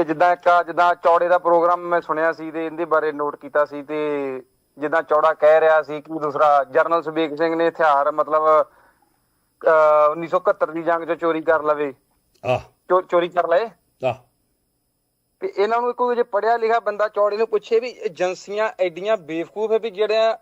ਤੇ ਜਿੱਦਾਂ ਇੱਕ ਆਹ ਜਿੱਦਾਂ ਚੌੜੇ ਦਾ ਪ੍ਰੋਗਰਾਮ ਮੈਂ ਸੁਣਿਆ ਸੀ ਤੇ ਇਹਦੇ ਬਾਰੇ ਨੋਟ ਕੀਤਾ ਸੀ ਤੇ ਜਿੱਦਾਂ ਚੌੜਾ ਕਹਿ ਰਿਹਾ ਸੀ ਕਿ ਦੂਸਰਾ ਜਰਨਲ ਸੁਬੇਗ ਸਿੰਘ ਨੇ ਹਥਿਆਰ ਮਤਲਬ ਅਹ 1971 ਦੀ ਜੰਗ 'ਚ ਚੋਰੀ ਕਰ ਲਵੇ। ਆਹ। ਚੋਰੀ ਕਰ ਲਏ। ਆਹ। ਤੇ ਇਹਨਾਂ ਨੂੰ ਕੋਈ ਜੇ ਪੜਿਆ ਲਿਖਿਆ ਬੰਦਾ ਚੌੜੇ ਨੂੰ ਪੁੱਛੇ ਵੀ ਏਜੰਸੀਆਂ ਐਡੀਆਂ ਬੇਵਕੂਫ ਹੈ ਵੀ ਜਿਹੜਾ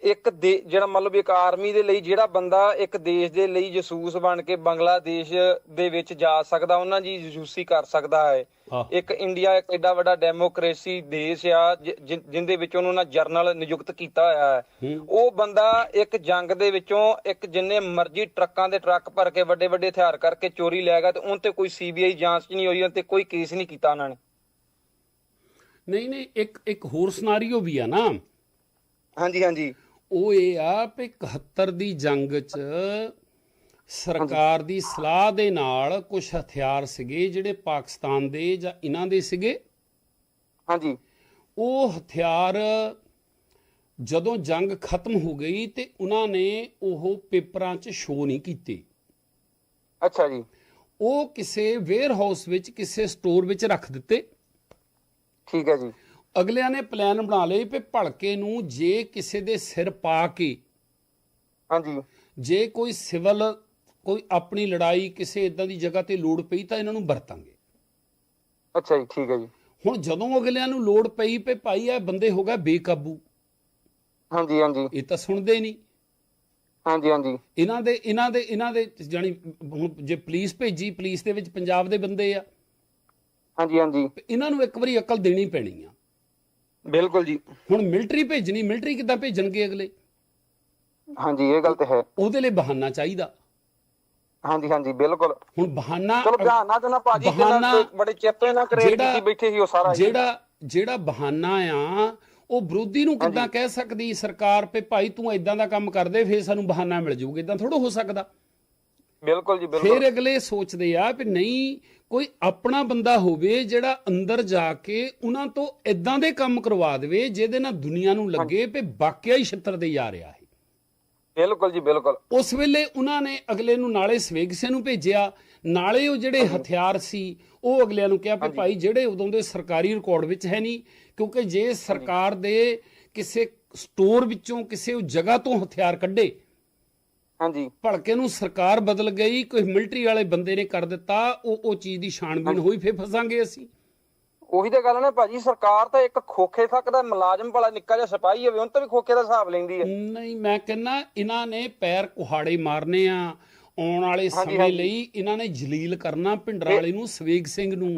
ਇੱਕ ਦੇ ਜਿਹੜਾ ਮੰਨ ਲਓ ਵੀ ਇੱਕ ਆਰਮੀ ਦੇ ਲਈ ਜਿਹੜਾ ਬੰਦਾ ਇੱਕ ਦੇਸ਼ ਦੇ ਲਈ ਜਸੂਸ ਬਣ ਕੇ ਬੰਗਲਾਦੇਸ਼ ਦੇ ਵਿੱਚ ਜਾ ਸਕਦਾ ਉਹਨਾਂ ਦੀ ਜਸੂਸੀ ਕਰ ਸਕਦਾ ਹੈ। ਇੱਕ ਇੰਡੀਆ ਇੱਕ ਐਡਾ ਵੱਡਾ ਡੈਮੋਕ੍ਰੇਸੀ ਦੇਸ਼ ਆ ਜਿੰਦੇ ਵਿੱਚ ਉਹਨੂੰ ਨਾ ਜਰਨਲ ਨਿਯੁਕਤ ਕੀਤਾ ਹੋਇਆ ਹੈ। ਉਹ ਬੰਦਾ ਇੱਕ ਜੰਗ ਦੇ ਵਿੱਚੋਂ ਇੱਕ ਜਿੰਨੇ ਮਰਜ਼ੀ ਟਰੱਕਾਂ ਦੇ ਟਰੱਕ ਭਰ ਕੇ ਵੱਡੇ ਵੱਡੇ ਹਥਿਆਰ ਕਰਕੇ ਚੋਰੀ ਲੈ ਗਿਆ ਤੇ ਉਹਨਾਂ ਤੇ ਕੋਈ ਸੀਬੀਆਈ ਜਾਂਚ ਨਹੀਂ ਹੋਈ ਤੇ ਕੋਈ ਕੇਸ ਨਹੀਂ ਕੀਤਾ ਉਹਨਾਂ ਨੇ। ਨਹੀਂ ਨਹੀਂ ਇੱਕ ਇੱਕ ਹੋਰ ਸਿਨਾਰੀਓ ਵੀ ਆ ਨਾ। ਹਾਂਜੀ ਹਾਂਜੀ। ਉਹ ਇਹ ਆ ਵੀ 71 ਦੀ ਜੰਗ 'ਚ ਸਰਕਾਰ ਦੀ ਸਲਾਹ ਦੇ ਨਾਲ ਕੁਝ ਹਥਿਆਰ ਸੀਗੇ ਜਿਹੜੇ ਪਾਕਿਸਤਾਨ ਦੇ ਜਾਂ ਇਹਨਾਂ ਦੇ ਸੀਗੇ? ਹਾਂਜੀ। ਉਹ ਹਥਿਆਰ ਜਦੋਂ ਜੰਗ ਖਤਮ ਹੋ ਗਈ ਤੇ ਉਹਨਾਂ ਨੇ ਉਹ ਪੇਪਰਾਂ 'ਚ ਸ਼ੋ ਨਹੀਂ ਕੀਤੇ। ਅੱਛਾ ਜੀ। ਉਹ ਕਿਸੇ ਵੇਅਰ ਹਾਊਸ ਵਿੱਚ ਕਿਸੇ ਸਟੋਰ ਵਿੱਚ ਰੱਖ ਦਿੱਤੇ। ਠੀਕ ਹੈ ਜੀ। ਅਗਲਿਆਂ ਨੇ ਪਲਾਨ ਬਣਾ ਲਏ ਵੀ ਭਲਕੇ ਨੂੰ ਜੇ ਕਿਸੇ ਦੇ ਸਿਰ ਪਾ ਕੇ ਹਾਂਜੀ। ਜੇ ਕੋਈ ਸਿਵਲ ਕੋਈ ਆਪਣੀ ਲੜਾਈ ਕਿਸੇ ਇਦਾਂ ਦੀ ਜਗ੍ਹਾ ਤੇ ਲੋੜ ਪਈ ਤਾਂ ਇਹਨਾਂ ਨੂੰ ਵਰਤਾਂਗੇ। ਅੱਛਾ ਜੀ ਠੀਕ ਹੈ ਜੀ। ਹੁਣ ਜਦੋਂ ਅਗਲਿਆਂ ਨੂੰ ਲੋੜ ਪਈ ਪਈ ਭਾਈ ਇਹ ਬੰਦੇ ਹੋ ਗਏ ਬੇਕਾਬੂ। ਹਾਂਜੀ ਹਾਂਜੀ। ਇਹ ਤਾਂ ਸੁਣਦੇ ਨਹੀਂ। ਹਾਂਜੀ ਹਾਂਜੀ। ਇਹਨਾਂ ਦੇ ਇਹਨਾਂ ਦੇ ਇਹਨਾਂ ਦੇ ਜਾਨੀ ਹੁਣ ਜੇ ਪੁਲਿਸ ਭੇਜੀ ਪੁਲਿਸ ਦੇ ਵਿੱਚ ਪੰਜਾਬ ਦੇ ਬੰਦੇ ਆ। ਹਾਂਜੀ ਹਾਂਜੀ। ਇਹਨਾਂ ਨੂੰ ਇੱਕ ਵਾਰੀ ਅਕਲ ਦੇਣੀ ਪੈਣੀ ਆ। ਬਿਲਕੁਲ ਜੀ। ਹੁਣ ਮਿਲਟਰੀ ਭੇਜਣੀ ਮਿਲਟਰੀ ਕਿੱਦਾਂ ਭੇਜਣਗੇ ਅਗਲੇ? ਹਾਂਜੀ ਇਹ ਗੱਲ ਤੇ ਹੈ। ਉਹਦੇ ਲਈ ਬਹਾਨਾ ਚਾਹੀਦਾ। ਹਾਂਜੀ ਹਾਂਜੀ ਬਿਲਕੁਲ। ਹੁਣ ਬਹਾਨਾ ਚਲੋ ਬਹਾਨਾ ਤੇ ਨਾ ਭਾਜੀ ਬਹਾਨਾ- ਜਿਹਨਾਂ ਬੜੇ ਚਿੱਤੇ ਨਾਲ ਜਿਹੜਾ- ਕੀਤੀ ਬੈਠੇ ਸੀ ਉਹ ਸਾਰਾ। ਜਿਹੜਾ ਜਿਹੜਾ ਬਹਾਨਾ ਆ ਉਹ ਵਿਰੋਧੀ ਨੂੰ ਕਿੱਦਾਂ ਕਹਿ ਸਕਦੀ ਸਰਕਾਰ ਪੇ ਭਾਈ ਤੂੰ ਇਦਾਂ ਦਾ ਕੰਮ ਕਰਦੇ ਫੇਰ ਸਾਨੂੰ ਬਹਾਨਾ ਮਿਲ ਜਾਊਗਾ ਇਦਾਂ ਥੋੜਾ ਹੋ ਸਕਦਾ। ਬਿਲਕੁਲ ਜੀ ਬਿਲਕੁਲ। ਫਿਰ ਅਗਲੇ ਸੋਚਦੇ ਆ ਵੀ ਨਹੀਂ ਕੋਈ ਆਪਣਾ ਬੰਦਾ ਹੋਵੇ ਜਿਹੜਾ ਅੰਦਰ ਜਾ ਕੇ ਉਹਨਾਂ ਤੋਂ ਇਦਾਂ ਦੇ ਕੰਮ ਕਰਵਾ ਦੇਵੇ ਜਿਹਦੇ ਨਾਲ ਦੁਨੀਆ ਨੂੰ ਲੱਗੇ ਵੀ ਵਾਕਿਆ ਹੀ ਛਿੱਤਰ ਦੇ ਜਾ ਰਿਹਾ ਹੈ। ਬਿਲਕੁਲ ਜੀ ਬਿਲਕੁਲ। ਉਸ ਵੇਲੇ ਉਹਨਾਂ ਨੇ ਅਗਲੇ ਨੂੰ ਨਾਲੇ ਸਵੇਗਸੇ ਨੂੰ ਭੇਜਿਆ। ਨਾਲੇ ਉਹ ਜਿਹੜੇ ਹਥਿਆਰ ਸੀ ਉਹ ਅਗਲਿਆਂ ਨੂੰ ਕਿਹਾ ਵੀ ਭਾਈ ਜਿਹੜੇ ਉਦੋਂ ਦੇ ਸਰਕਾਰੀ ਰਿਕਾਰਡ ਵਿੱਚ ਹੈ ਨਹੀਂ ਕਿਉਂਕਿ ਜੇ ਸਰਕਾਰ ਦੇ ਕਿਸੇ ਸਟੋਰ ਵਿੱਚੋਂ ਕਿਸੇ ਉਹ ਜਗ੍ਹਾ ਤੋਂ ਹਥਿਆਰ ਕੱਢੇ ਹਾਂਜੀ। ਭਲਕੇ ਨੂੰ ਸਰਕਾਰ ਬਦਲ ਗਈ ਕੋਈ ਮਿਲਟਰੀ ਵਾਲੇ ਬੰਦੇ ਨੇ ਕਰ ਦਿੱਤਾ ਉਹ ਉਹ ਚੀਜ਼ ਦੀ ਛਾਣਬੀਣ ਹੋਈ ਫੇਰ ਫਸਾਂਗੇ ਅਸੀਂ। ਉਹੀ ਤਾਂ ਗੱਲ ਹੈ ਨਾ ਭਾਜੀ ਸਰਕਾਰ ਤਾਂ ਇੱਕ ਖੋਖੇ ਤੱਕ ਦਾ ਮੁਲਾਜ਼ਮ ਭਲਾ ਨਿੱਕਾ ਜਿਹਾ ਸਿਪਾਹੀ ਹੋਵੇ ਉਹਨਾਂ ਤੋਂ ਵੀ ਖੋਖੇ ਦਾ ਹਿਸਾਬ ਲੈਂਦੀ ਹੈ ਨਹੀਂ ਮੈਂ ਕਹਿੰਨਾ ਇਹਨਾਂ ਨੇ ਪੈਰ ਕੁਹਾੜੇ ਮਾਰਨੇ ਆ ਆਉਣ ਵਾਲੇ ਸਮੇਂ। ਲਈ ਇਹਨਾਂ ਨੇ ਜਲੀਲ ਕਰਨਾ ਭਿੰਡਰਾਂ ਵਾਲੇ ਨੂੰ ਸਵੇਗ ਸਿੰਘ ਨੂੰ।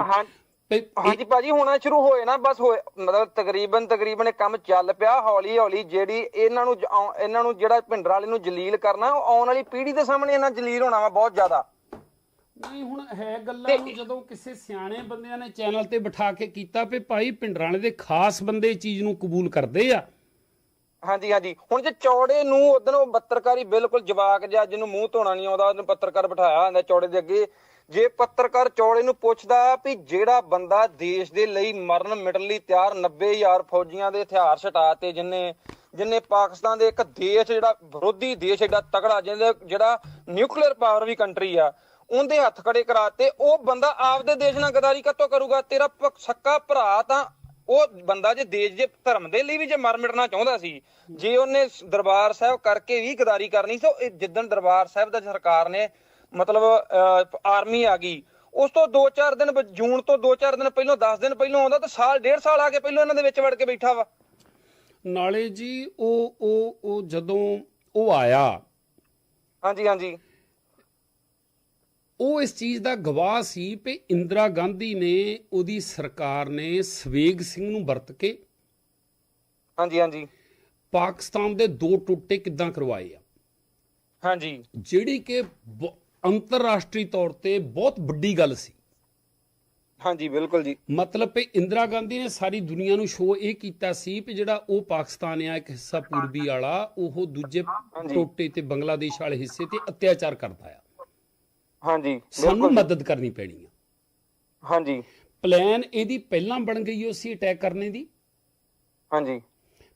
ਹਾਂਜੀ ਭਾਜੀ ਹੋਣਾ ਸ਼ੁਰੂ ਹੋਏ ਨਾ ਬਸ ਹੋਏ ਮਤਲਬ ਤਕਰੀਬਨ ਤਕਰੀਬਨ ਇਹ ਕੰਮ ਚੱਲ ਪਿਆ ਹੌਲੀ ਹੌਲੀ ਜਿਹੜੀ ਇਹਨਾਂ ਨੂੰ ਇਹਨਾਂ ਨੂੰ ਜਿਹੜਾ ਭਿੰਡਰ ਵਾਲੇ ਨੂੰ ਜਲੀਲ ਕਰਨਾ ਉਹ ਆਉਣ ਵਾਲੀ ਪੀੜ੍ਹੀ ਦੇ ਸਾਹਮਣੇ ਇਹਨਾਂ ਜਲੀਲ ਹੋਣਾ ਵਾ ਬਹੁਤ ਜ਼ਿਆਦਾ। ਨਹੀਂ ਹੁਣ ਹੈ ਗੱਲਾਂ ਨੂੰ ਜਦੋਂ ਕਿਸੇ ਸਿਆਣੇ ਬੰਦਿਆਂ ਨੇ ਚੈਨਲ ਤੇ ਬਿਠਾ ਕੇ ਕੀਤਾ ਵੀ ਭਾਈ ਵਾਲੇ ਦੇ ਖਾਸ ਬੰਦੇ ਚੀਜ਼ ਨੂੰ ਕਬੂਲ ਕਰਦੇ ਆ। ਹਾਂਜੀ ਹਾਂਜੀ। ਹੁਣ ਜੇ ਚੌੜੇ ਨੂੰ ਉਦੋਂ ਉਹ ਪੱਤਰਕਾਰੀ ਬਿਲਕੁਲ ਜਵਾਕ ਜਿਹਾ ਜਿਹਨੂੰ ਮੂੰਹ ਧੋਣਾ ਨਹੀਂ ਆਉਂਦਾ ਉਹਨੂੰ ਪੱਤਰਕਾਰ ਬਿਠਾਇਆ ਹੁੰਦਾ ਚੌੜੇ ਦੇ ਅੱਗੇ। ਜੇ ਪੱਤਰਕਾਰ ਚੌੜੇ ਨੂੰ ਪੁੱਛਦਾ ਵੀ ਜਿਹੜਾ ਬੰਦਾ ਦੇਸ਼ ਦੇ ਲਈ ਮਰਨ ਮਿਟਣ ਲਈ ਤਿਆਰ 90000 ਫੌਜੀਆਂ ਦੇ ਹਥਿਆਰ ਛਟਾਤੇ ਜਿੰਨੇ ਜਿੰਨੇ ਪਾਕਿਸਤਾਨ ਦੇ ਇੱਕ ਦੇਸ਼ ਜਿਹੜਾ ਵਿਰੋਧੀ ਦੇਸ਼ ਐਡਾ ਤਗੜਾ ਜਿਹਦੇ ਜਿਹੜਾ ਨਿਊਕਲੀਅਰ ਪਾਵਰ ਵੀ ਕੰਟਰੀ ਆ ਉਹਦੇ ਹੱਥ ਖੜੇ ਕਰਾਤੇ ਉਹ ਬੰਦਾ ਆਪਦੇ ਦੇਸ਼ ਨਾਲ ਗਦਾਰੀ ਕਤੋਂ ਕਰੂਗਾ? ਤੇਰਾ ਸੱਕਾ ਭਰਾ ਤਾਂ ਉਹ ਬੰਦਾ ਜੇ ਦੇਸ਼ ਦੇ ਧਰਮ ਦੇ ਲਈ ਵੀ ਜੇ ਮਰ ਮਿਟਣਾ ਚਾਹੁੰਦਾ ਸੀ ਜੇ ਉਹਨੇ ਦਰਬਾਰ ਸਾਹਿਬ ਕਰਕੇ ਵੀ ਗਦਾਰੀ ਕਰਨੀ ਸੀ ਜਿੱਦਣ ਦਰਬਾਰ ਸਾਹਿਬ ਦਾ ਸਰਕਾਰ ਨੇ ਮਤਲਬ ਆਰਮੀ ਆ ਗਈ ਉਸ ਤੋਂ 2-4 ਦਿਨ ਜੂਨ ਤੋਂ 2-4 ਦਿਨ ਪਹਿਲਾਂ 10 ਦਿਨ ਪਹਿਲਾਂ ਆਉਂਦਾ ਤਾਂ ਸਾਲ ਡੇਢ ਸਾਲ ਆ ਕੇ ਪਹਿਲਾਂ ਇਹਨਾਂ ਦੇ ਵਿੱਚ ਵੜ ਕੇ ਬੈਠਾ ਵਾ। ਨਾਲੇ ਜੀ ਉਹ ਉਹ ਉਹ ਜਦੋਂ ਉਹ ਆਇਆ ਹਾਂਜੀ ਹਾਂਜੀ। ਉਹ ਇਸ ਚੀਜ਼ ਦਾ ਗਵਾਹ ਸੀ ਕਿ ਇੰਦਰਾ ਗਾਂਧੀ ਨੇ ਉਹਦੀ ਸਰਕਾਰ ਨੇ ਸਵੇਗ ਸਿੰਘ ਨੂੰ ਵਰਤ ਕੇ ਹਾਂਜੀ ਹਾਂਜੀ। ਪਾਕਿਸਤਾਨ ਦੇ ਦੋ ਟੁੱਟੇ ਕਿੱਦਾਂ ਕਰਵਾਏ ਆ? ਹਾਂਜੀ। ਜਿਹੜੀ ਕਿ ਅੰਤਰਰਾਸ਼ਟਰੀ ਤੌਰ ਤੇ ਬਹੁਤ ਵੱਡੀ ਗੱਲ ਸੀ। ਹਾਂਜੀ ਬਿਲਕੁਲ ਜੀ। ਮਤਲਬ ਕਿ ਇੰਦਰਾ ਗਾਂਧੀ ਨੇ ਸਾਰੀ ਦੁਨੀਆ ਨੂੰ ਸ਼ੋਅ ਇਹ ਕੀਤਾ ਸੀ ਕਿ ਜਿਹੜਾ ਉਹ ਪਾਕਿਸਤਾਨ ਆ ਇੱਕ ਹਿੱਸਾ ਪੂਰਬੀ ਵਾਲਾ ਉਹ ਦੂਜੇ ਟੋਟੇ ਤੇ ਬੰਗਲਾਦੇਸ਼ ਵਾਲੇ ਹਿੱਸੇ ਤੇ ਅਤਿਆਚਾਰ ਕਰਦਾ ਆ। ਹਾਂਜੀ ਸਾਨੂੰ ਮਦਦ ਕਰਨੀ ਪੈਣੀ ਆ। ਹਾਂਜੀ। ਪਲਾਨ ਇਹਦੀ ਪਹਿਲਾਂ ਬਣ ਗਈ ਉਹ ਸੀ ਅਟੈਕ ਕਰਨੇ ਦੀ। ਹਾਂਜੀ।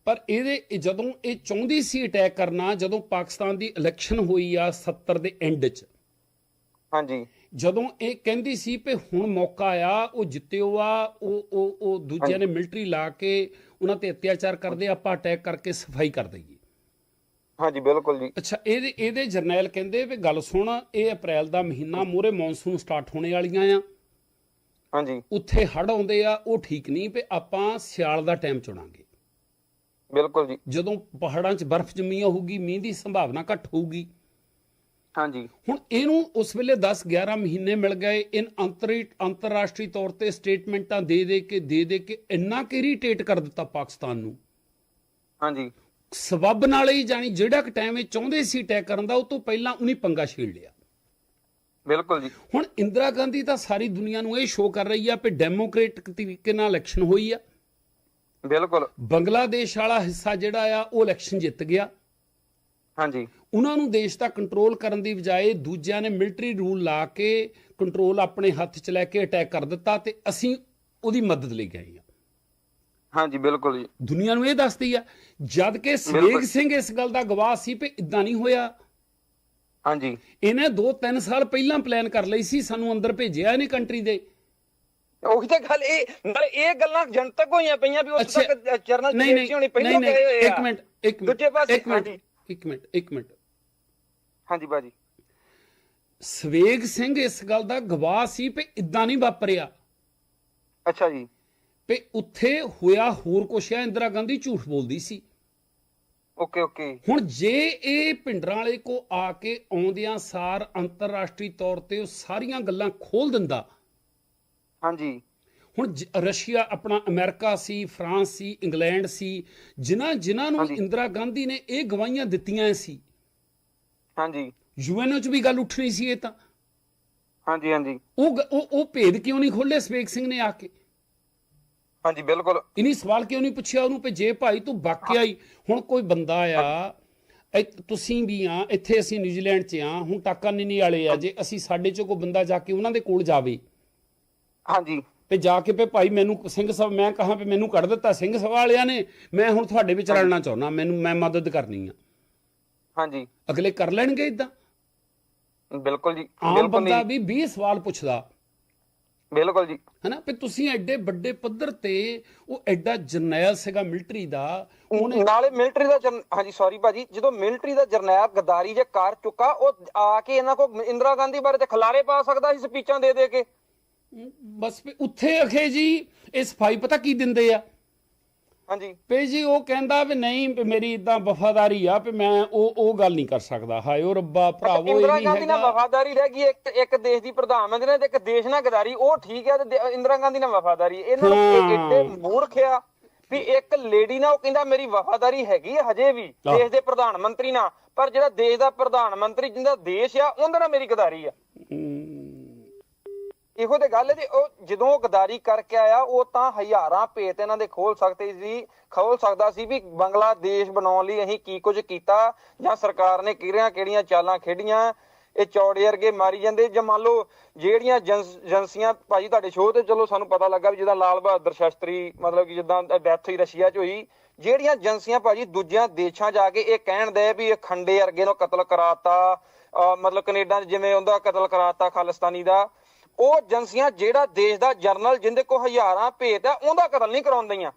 ਪਰ ਇਹਦੇ ਇਹ ਜਦੋਂ ਇਹ ਚਾਹੁੰਦੀ ਸੀ ਅਟੈਕ ਕਰਨਾ ਜਦੋਂ ਪਾਕਿਸਤਾਨ ਦੀ ਇਲੈਕਸ਼ਨ ਹੋਈ ਆ 70 ਦੇ ਐਂਡ 'ਚ। ਹਾਂਜੀ। ਜਦੋਂ ਇਹ ਕਹਿੰਦੀ ਸੀ ਕਿ ਹੁਣ ਮੌਕਾ ਆ ਉਹ ਜਿੱਤਿਓ ਆ ਉਹ ਉਹ ਉਹ ਦੂਜਿਆਂ ਨੇ ਮਿਲਟਰੀ ਲਾ ਕੇ ਉਹਨਾਂ ਤੇ ਅਤਿਆਚਾਰ ਕਰਦੇ ਆਪਾਂ ਅਟੈਕ ਕਰਕੇ ਸਫ਼ਾਈ ਕਰ ਦਈਏ। ਹਾਂਜੀ ਬਿਲਕੁਲ ਜੀ। ਅੱਛਾ ਇਹਦੇ ਇਹਦੇ ਜਰਨੈਲ ਕਹਿੰਦੇ ਵੀ ਗੱਲ ਸੁਣ ਇਹ ਅਪ੍ਰੈਲ ਦਾ ਮਹੀਨਾ ਮੂਰੇ ਮੌਨਸੂਨ ਸਟਾਰਟ ਹੋਣੇ ਵਾਲੀਆਂ ਆ। ਹਾਂਜੀ। ਉੱਥੇ ਹੜ ਆਉਂਦੇ ਆ ਉਹ ਠੀਕ ਨਹੀਂ ਵੀ ਆਪਾਂ ਸਿਆਲ ਦਾ ਟਾਈਮ ਚੁਣਾਂਗੇ। ਬਿਲਕੁਲ ਜੀ। ਜਦੋਂ ਪਹਾੜਾਂ 'ਚ ਬਰਫ਼ ਜੰਮੀ ਹੋਊਗੀ ਮੀਂਹ ਦੀ ਸੰਭਾਵਨਾ ਘੱਟ ਹੋਊਗੀ। ਹਾਂਜੀ। ਹੁਣ ਇਹਨੂੰ ਉਸ ਵੇਲੇ 10 11 ਮਹੀਨੇ ਮਿਲ ਗਏ ਇਨ ਅੰਤਰੀ ਅੰਤਰਰਾਸ਼ਟਰੀ ਤੌਰ ਤੇ ਸਟੇਟਮੈਂਟਾਂ ਦੇ ਦੇ ਕੇ ਦੇ ਦੇ ਕੇ ਇੰਨਾ ਕਿ ਇਰੀਟੇਟ ਕਰ ਦਿੱਤਾ ਪਾਕਿਸਤਾਨ ਨੂੰ। ਹਾਂਜੀ। ਸਬੱਬ ਨਾਲ ਹੀ ਜਾਣੀ ਜਿਹੜਾ ਕਿ ਟਾਈਮ ਇਹ ਚਾਹੁੰਦੇ ਸੀ ਅਟੈਕ ਕਰਨ ਦਾ ਉਹ ਤੋਂ ਪਹਿਲਾਂ ਉਹਨੇ ਪੰਗਾ ਛੇੜ ਲਿਆ। ਬਿਲਕੁਲ ਜੀ। ਹੁਣ ਇੰਦਰਾ ਗਾਂਧੀ ਤਾਂ ਸਾਰੀ ਦੁਨੀਆ ਨੂੰ ਇਹ ਸ਼ੋਅ ਕਰ ਰਹੀ ਆ ਕਿ ਡੈਮੋਕ੍ਰੇਟਿਕ ਤਰੀਕੇ ਨਾਲ ਇਲੈਕਸ਼ਨ ਹੋਈ ਆ। ਬਿਲਕੁਲ। ਬੰਗਲਾਦੇਸ਼ ਵਾਲਾ ਹਿੱਸਾ ਜਿਹੜਾ ਆ ਉਹ ਇਲੈਕਸ਼ਨ ਜਿੱਤ ਗਿਆ। ਹਾਂਜੀ। ਉਹਨਾਂ ਨੂੰ ਦੇਸ਼ ਦਾ ਕੰਟਰੋਲ ਕਰਨ ਦੀ ਬਜਾਏ ਦੂਜਿਆਂ ਨੇ ਮਿਲਟਰੀ ਰੂਲ ਲਾ ਕੇ ਕੰਟਰੋਲ ਆਪਣੇ ਹੱਥ 'ਚ ਲੈ ਕੇ ਅਟੈਕ ਕਰ ਦਿੱਤਾ ਤੇ ਅਸੀਂ ਉਹਦੀ ਮਦਦ ਲਈ ਗਏ ਆ। ਹਾਂਜੀ ਬਿਲਕੁਲ ਜੀ। ਦੁਨੀਆ ਨੂੰ ਇਹ ਦੱਸਦੀ ਆ ਜਦ ਕਿ ਸਵੇਗ। ਸਿੰਘ ਇਸ ਗੱਲ ਦਾ ਗਵਾਹ ਸੀ ਕਿ ਇਦਾਂ ਨਹੀਂ ਹੋਇਆ। ਹਾਂਜੀ। ਇਹਨੇ 2-3 ਸਾਲ ਪਹਿਲਾਂ ਪਲਾਨ ਕਰ ਲਈ ਸੀ ਸਾਨੂੰ ਅੰਦਰ ਭੇਜਿਆ ਇਹਨੇ ਕੰਟਰੀ ਦੇ। ਉਹੀ ਤਾਂ ਗੱਲ ਇਹ ਨਾਲੇ ਇਹ ਗੱਲਾਂ ਜਨਤਕ ਹੋਈਆਂ ਪਈਆਂ ਵੀ ਉਸ। ਤੱਕ ਜਰਨਲ ਨਹੀਂ ਨਹੀਂ ਹੋਣੀ ਪਹਿਲਾਂ ਕਹੇ ਹੋਏ ਆ। ਇੱਕ ਮਿੰਟ ਇੱਕ ਮਿੰਟ ਦੂਜੇ ਪਾਸੇ ਇੱਕ ਮਿੰਟ ਇੱਕ ਮਿੰਟ ਇੱਕ ਮਿੰਟ। ਹਾਂਜੀ ਬਾਜੀ। ਸਵੇਗ ਸਿੰਘ ਇਸ ਗੱਲ ਦਾ ਗਵਾਹ ਸੀ ਕਿ ਇਦਾਂ ਨਹੀਂ ਵਾਪਰਿਆ। ਅੱਛਾ ਜੀ। ਵੀ ਉੱਥੇ ਹੋਇਆ ਹੋਰ ਕੁਛ ਆ ਇੰਦਰਾ ਗਾਂਧੀ ਝੂਠ ਬੋਲਦੀ ਸੀ। Okay okay. ਹੁਣ ਜੇ ਇਹ ਪਿੰਡਰਾਂ ਵਾਲੇ ਕੋ ਆ ਕੇ ਆਉਂਦਿਆਂ ਸਾਰ ਅੰਤਰਰਾਸ਼ਟਰੀ ਤੌਰ ਤੇ ਉਹ ਸਾਰੀਆਂ ਗੱਲਾਂ ਖੋਲ ਦਿੰਦਾ। ਹਾਂਜੀ। ਹੁਣ ਰਸ਼ੀਆ ਆਪਣਾ ਅਮਰੀਕਾ ਸੀ ਫਰਾਂਸ ਸੀ ਇੰਗਲੈਂਡ ਸੀ ਜਿਨ੍ਹਾਂ ਜਿਨ੍ਹਾਂ ਨੂੰ। ਇੰਦਰਾ ਗਾਂਧੀ ਨੇ ਇਹ ਗਵਾਹੀਆਂ ਦਿੱਤੀਆਂ ਸੀ। ਹਾਂਜੀ। ਯੂਐਨਓ 'ਚ ਵੀ ਗੱਲ ਉੱਠਣੀ ਸੀ ਇਹ ਤਾਂ। ਹਾਂਜੀ ਹਾਂਜੀ। ਉਹ ਉਹ ਉਹ ਭੇਦ ਕਿਉਂ ਨਹੀਂ ਖੋਲੇ ਸਵੇਗ ਸਿੰਘ ਨੇ ਆ ਕੇ? ਹਾਂਜੀ ਬਿਲਕੁਲ। ਇਨੀ ਸਵਾਲ ਕਿਉਂ ਨਹੀਂ ਪੁੱਛਿਆ ਉਹਨੂੰ ਕਿ ਜੇ ਭਾਈ ਤੂੰ ਵਾਕਿਆ ਹੀ। ਹੁਣ ਕੋਈ ਬੰਦਾ ਆ ਤੁਸੀਂ ਵੀ ਆ ਇੱਥੇ ਅਸੀਂ ਨਿਊਜ਼ੀਲੈਂਡ 'ਚ ਆ ਹੁਣ ਟਾਕਾ ਨਿਨੀ ਵਾਲੇ ਆ ਜੇ ਅਸੀਂ ਸਾਡੇ 'ਚੋਂ ਕੋਈ ਬੰਦਾ ਜਾ ਕੇ ਉਹਨਾਂ ਦੇ ਕੋਲ ਜਾਵੇ। ਹਾਂਜੀ। ਤੇ ਜਾ ਕੇ ਪੇ ਭਾਈ ਮੈਨੂੰ ਸਿੰਘ ਸਭ ਮੈਂ ਕਹਾ ਵੀ ਮੈਨੂੰ ਕੱਢ ਦਿੱਤਾ ਸਿੰਘ ਵਾਲਿਆਂ ਨੇ ਮੈਂ ਹੁਣ ਤੁਹਾਡੇ ਵਿੱਚ ਰਲਣਾ ਚਾਹੁੰਦਾ ਮੈਨੂੰ ਮੈਂ ਮਦਦ ਕਰਨੀ ਆ। ਹਾਂਜੀ। ਅਗਲੇ ਕਰ ਲੈਣਗੇ ਇਦਾਂ ਬਿਲਕੁਲ ਜੀ ਬਿਲਕੁਲ ਬੰਦਾ ਨਹੀਂ ਵੀ 20 ਸਵਾਲ ਪੁੱਛਦਾ। ਬਿਲਕੁਲ ਜੀ। ਹਨਾ? ਵੀ ਤੁਸੀਂ ਐਡੇ ਵੱਡੇ ਪੱਧਰ ਤੇ ਉਹ ਐਡਾ ਜਰਨੈਲ ਸੀਗਾ ਮਿਲਟਰੀ ਦਾ ਉਹਨੇ ਨਾਲੇ ਮਿਲਟਰੀ ਦਾ ਹਾਂਜੀ ਸੌਰੀ ਭਾਜੀ ਜਦੋਂ ਮਿਲਟਰੀ ਦਾ ਜਰਨੈਲ ਗਦਾਰੀ ਜੇ ਕਰ ਚੁੱਕਾ ਉਹ ਆ ਕੇ ਇਹਨਾਂ ਕੋ ਇੰਦਰਾ ਗਾਂਧੀ ਬਾਰੇ ਤੇ ਖਲਾਰੇ ਪਾ ਸਕਦਾ ਸੀ ਸਪੀਚਾਂ ਦੇ ਦੇ ਕੇ। ਬਸ ਉੱਥੇ ਅਖੇ ਜੀ ਇਹ ਸਫ਼ਾਈ ਪਤਾ ਕੀ ਦਿੰਦੇ ਆ? ਹਾਂਜੀ। ਪੇ ਜੀ ਉਹ ਕਹਿੰਦਾ ਵੀ ਨਹੀਂ ਵੀ ਮੇਰੀ ਇਦਾਂ ਵਫਾਦਾਰੀ ਆ ਵੀ ਮੈਂ ਉਹ ਉਹ ਗੱਲ ਨਹੀਂ ਕਰ ਸਕਦਾ। ਹਾਏ ਓ ਰੱਬਾ ਭਰਾਵੋ ਇਹ ਇੰਦਰਾ ਨਹੀਂ ਗਾਂਧੀ ਨਾਲ ਹੈਗਾ। ਵਫਾਦਾਰੀ ਰਹਿ ਗਈ ਇੱਕ ਇੱਕ ਦੇਸ਼ ਦੀ ਪ੍ਰਧਾਨ ਮੰਤਰੀ ਨਾਲ ਤੇ ਇੱਕ ਦੇਸ਼ ਨਾਲ ਗਦਾਰੀ ਉਹ ਠੀਕ ਹੈ ਤੇ ਦੇ- ਇੰਦਰਾ ਗਾਂਧੀ ਨਾਲ ਵਫਾਦਾਰੀ। ਇਹਨਾਂ ਨੂੰ ਹਾਂ। ਇਹ ਏਡੇ ਮੂਰਖ ਆ ਵੀ ਇੱਕ ਲੇਡੀ ਨਾਲ ਉਹ ਕਹਿੰਦਾ ਮੇਰੀ ਵਫਾਦਾਰੀ ਹੈਗੀ ਆ ਹਜੇ ਵੀ ਆਹ। ਦੇਸ਼ ਦੇ ਪ੍ਰਧਾਨ ਮੰਤਰੀ ਨਾਲ। ਪਰ ਜਿਹੜਾ ਦੇਸ਼ ਦਾ ਪ੍ਰਧਾਨ ਮੰਤਰੀ ਜਿਹਦਾ ਦੇਸ਼ ਆ ਉਹਦੇ ਨਾਲ ਮੇਰੀ ਗਦਾਰੀ ਆ। ਇਹੋ ਤੇ ਗੱਲ ਹੈ ਜੀ, ਉਹ ਜਦੋਂ ਗਦਾਰੀ ਕਰਕੇ ਆਇਆ, ਉਹ ਤਾਂ ਹਜ਼ਾਰਾਂ ਭੇਤ ਇਹਨਾਂ ਦੇ ਖੋਲ ਸਕਦੇ ਸੀ ਖੋਲ ਸਕਦਾ ਸੀ ਵੀ ਬੰਗਲਾਦੇਸ਼ ਬਣਾਉਣ ਲਈ ਅਸੀਂ ਕੀ ਕੁਝ ਕੀਤਾ, ਜਾਂ ਸਰਕਾਰ ਨੇ ਕਿਹੜੀਆਂ ਕਿਹੜੀਆਂ ਚਾਲਾਂ ਖੇਡੀਆਂ, ਇਹ ਚੌੜੇ ਵਰਗੇ ਮਾਰੀ ਜਾਂਦੇ। ਜਾਂ ਮੰਨ ਲਓ ਜਿਹੜੀਆਂ ਏਜੰਸੀਆਂ, ਭਾਜੀ ਤੁਹਾਡੇ ਸ਼ੋਅ ਤੇ ਚਲੋ ਸਾਨੂੰ ਪਤਾ ਲੱਗਾ ਵੀ ਜਿੱਦਾਂ ਲਾਲ ਬਹਾਦਰ ਸ਼ਾਸਤਰੀ, ਮਤਲਬ ਕਿ ਜਿੱਦਾਂ ਡੈਥ ਹੋਈ, ਰਸ਼ੀਆ 'ਚ ਹੋਈ, ਜਿਹੜੀਆਂ ਏਜੰਸੀਆਂ ਭਾਜੀ ਦੂਜਿਆਂ ਦੇਸ਼ਾਂ ਜਾ ਕੇ ਇਹ ਕਹਿਣ ਦੇ ਵੀ ਇਹ ਖੰਡੇ ਵਰਗੇ ਨੂੰ ਕਤਲ ਕਰਾਤਾ ਅਹ ਮਤਲਬ ਕੈਨੇਡਾ ਜਿਵੇਂ ਉਹਦਾ ਕਤਲ ਕਰਾਤਾ ਖਾਲਿਸਤਾਨੀ ਦਾ ਉਹ ਏਜੰਸੀਆਂ ਜਿਹੜਾ ਦੇਸ਼ ਦਾ ਜਰਨਲ ਜਿੰਦੇ ਕੋ ਹਜ਼ਾਰਾਂ ਭੇਤ ਆ ਉਹਦਾ ਕਤਲ ਨਹੀਂ ਕਰਾਉਂਦੀਆਂ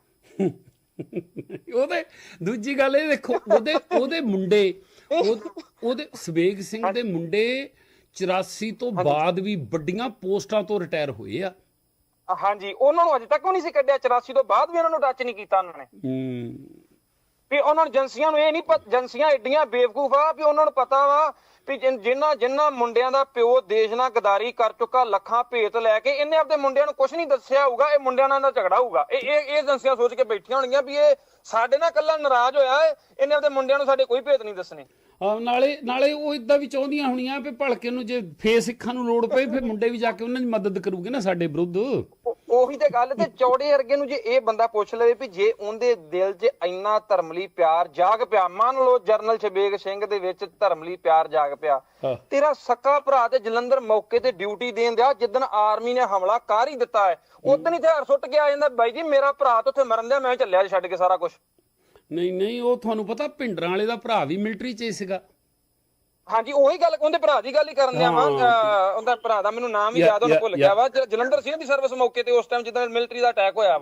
ਉਹਦੇ ਦੂਜੀ ਗੱਲ ਇਹ ਦੇਖੋ ਉਹਦੇ ਉਹਦੇ ਮੁੰਡੇ ਉਹ- ਉਹਦੇ ਸਵੇਗ ਸਿੰਘ ਦੇ ਮੁੰਡੇ 84 ਤੋਂ ਬਾਅਦ ਵੀ ਵੱਡੀਆਂ ਪੋਸਟਾਂ ਤੋਂ ਰਿਟਾਇਰ ਹੋਏ ਆ। ਹਾਂਜੀ ਉਹਨਾਂ ਨੂੰ ਅਜੇ ਤੱਕ ਵੀ ਨਹੀਂ ਸੀ ਕੱਢਿਆ 84 ਤੋਂ ਬਾਅਦ ਵੀ ਉਹਨਾਂ ਨੂੰ ਟੱਚ ਨਹੀਂ ਕੀਤਾ ਉਹਨਾਂ ਨੇ। ਹੂੰ। ਵੀ ਉਹਨਾਂ ਨੂੰ ਏਜੰਸੀਆਂ ਨੂੰ ਇਹ ਨਹੀਂ ਪਤਾ ਏਜੰਸੀਆਂ ਏਡੀਆਂ ਬੇਵਕੂਫ ਆ ਵੀ ਉਹਨਾਂ ਨੂੰ ਪਤਾ ਵਾ ਵੀ ਜਿਨ੍ਹਾਂ ਜਿਨ੍ਹਾਂ ਮੁੰਡਿਆਂ ਦਾ ਪਿਓ ਦੇਸ਼ ਨਾਲ ਗਦਾਰੀ ਕਰ ਚੁੱਕਾ, ਲੱਖਾਂ ਭੇਤ ਲੈ ਕੇ, ਇਹਨੇ ਆਪਦੇ ਮੁੰਡਿਆਂ ਨੂੰ ਕੁਝ ਨਹੀਂ ਦੱਸਿਆ ਹੋਊਗਾ, ਇਹ ਮੁੰਡਿਆਂ ਨਾਲ ਝਗੜਾ ਹੋਊਗਾ। ਇਹ ਇਹ ਏਜੰਸੀਆਂ ਸੋਚ ਕੇ ਬੈਠੀਆਂ ਹੋਣਗੀਆਂ ਵੀ ਇਹ ਸਾਡੇ ਨਾਲ ਕੱਲਾ ਨਾਰਾਜ਼ ਹੋਇਆ ਇਹਨੇ ਆਪਣੇ ਮੁੰਡਿਆਂ ਨੂੰ ਸਾਡੇ ਕੋਈ ਭੇਤ ਨਹੀਂ ਦੱਸਣੇ। ਨਾਲੇ ਨਾਲੇ ਉਹ ਇਦਾਂ ਵੀ ਚਾਹੁੰਦੀਆਂ ਹੋਣੀਆਂ ਵੀ ਭਲਕੇ ਨੂੰ ਜੇ ਫੇਰ ਸਿੱਖਾਂ ਨੂੰ ਲੋੜ ਪਈ, ਫਿਰ ਮੁੰਡੇ ਵੀ ਜਾ ਕੇ ਉਹਨਾਂ ਦੀ ਮਦਦ ਕਰੂਗੇ ਨਾ ਸਾਡੇ ਵਿਰੁੱਧ। ਉਹ- ਤੇ ਗੱਲ ਤੇ ਚੌੜੇ ਵਰਗੇ ਨੂੰ ਜੇ ਇਹ ਬੰਦਾ ਪੁੱਛ ਲਵੇ ਵੀ ਜੇ ਉਹਦੇ ਦਿਲ 'ਚ ਇੰਨਾ ਧਰਮ ਲਈ ਪਿਆਰ ਜਾਗ ਪਿਆ ਮੰਨ ਲਓ ਜਰਨਲ ਸ਼ਬੇਗ ਸਿੰਘ ਦੇ ਵਿੱਚ ਧਰਮ ਲਈ ਪਿਆਰ ਜਾਗ ਪਿਆ। ਤੇਰਾ ਸੱਕਾ ਭਰਾ ਤੇ ਜਲੰਧਰ ਮੌਕੇ ਤੇ ਡਿਊਟੀ ਦੇਣ ਦਿਆ ਜਿੱਦਣ ਆਰਮੀ ਨੇ ਹਮਲਾ ਕਰ ਹੀ ਦਿੱਤਾ ਹੈ। ਉਦੋਂ ਹੀ ਹਥਿਆਰ ਸੁੱਟ ਕੇ ਆ ਜਾਂਦਾ ਬਾਈ ਜੀ ਮੇਰਾ ਭਰਾ ਤਾਂ ਉੱਥੇ ਮਰਨ ਦਿਆ ਮੈਂ ਚੱਲਿਆ ਛੱਡ ਕੇ ਸਾਰਾ ਕੁਝ ਨਹੀਂ ਨਹੀਂ ਉਹ ਤੁਹਾਨੂੰ ਪਤਾ ਭਿੰਡਰਾਂ ਵਾਲੇ ਦਾ ਭਰਾ ਵੀ ਮਿਲਟਰੀ 'ਚ ਹੀ ਸੀਗਾ। ਹਾਂਜੀ ਉਹੀ ਗੱਲ ਉਹਦੇ ਭਰਾ ਦੀ ਗੱਲ ਹੀ ਕਰਨ ਦਿਆ ਵਾਂ ਉਹਦਾ ਭਰਾ ਦਾ ਮੈਨੂੰ ਨਾਮ ਹੀ ਯਾਦ ਉਹਨੂੰ ਭੁੱਲ ਗਿਆ ਵਾ। ਜਲੰਧਰ ਸੀ ਦੀ ਸਰਵਿਸ ਮੌਕੇ ਤੇ ਉਸ ਟਾਈਮ ਜਦੋਂ ਮਿਲਟਰੀ ਦਾ ਅਟੈਕ ਹੋਇਆ ਵਾ।